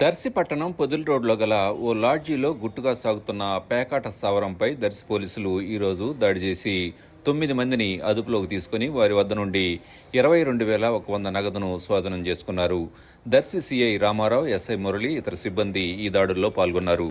Darsi పట్టణం పొదిలి రోడ్లో గల ఓ లాడ్జీలో గుట్టుగా సాగుతున్న పేకాట స్థావరంపై దర్శి పోలీసులు ఈరోజు దాడి చేసి తొమ్మిది మందిని అదుపులోకి తీసుకుని వారి వద్ద నుండి ఇరవై రెండు వేల ఒక వంద నగదును స్వాధీనం చేసుకున్నారు. దర్శి సిఐ రామారావు ఎస్ఐ మురళి ఇతర సిబ్బంది ఈ దాడుల్లో పాల్గొన్నారు.